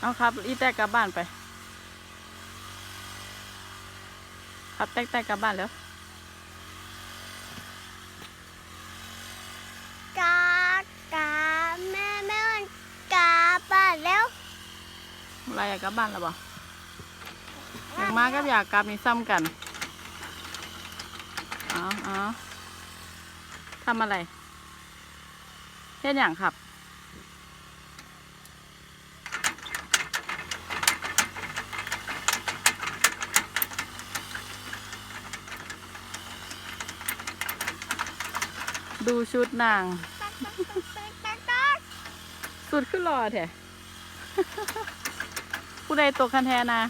เอาครับ อีแตกกลับบ้านไป ครับแตกแตกกลับบ้านแล้วกากาแม่แม่มันกาบ้านแล้วอะไรอยากกลับบ้านแล้วบ่อยากมากับอยากกลับนี่ซ้ำกันเอาเอาทำอะไรเช่นอย่างครับ ดูชุดนาง สุดขึ้นรอแท้ผู้ใดตกคันแทนนะ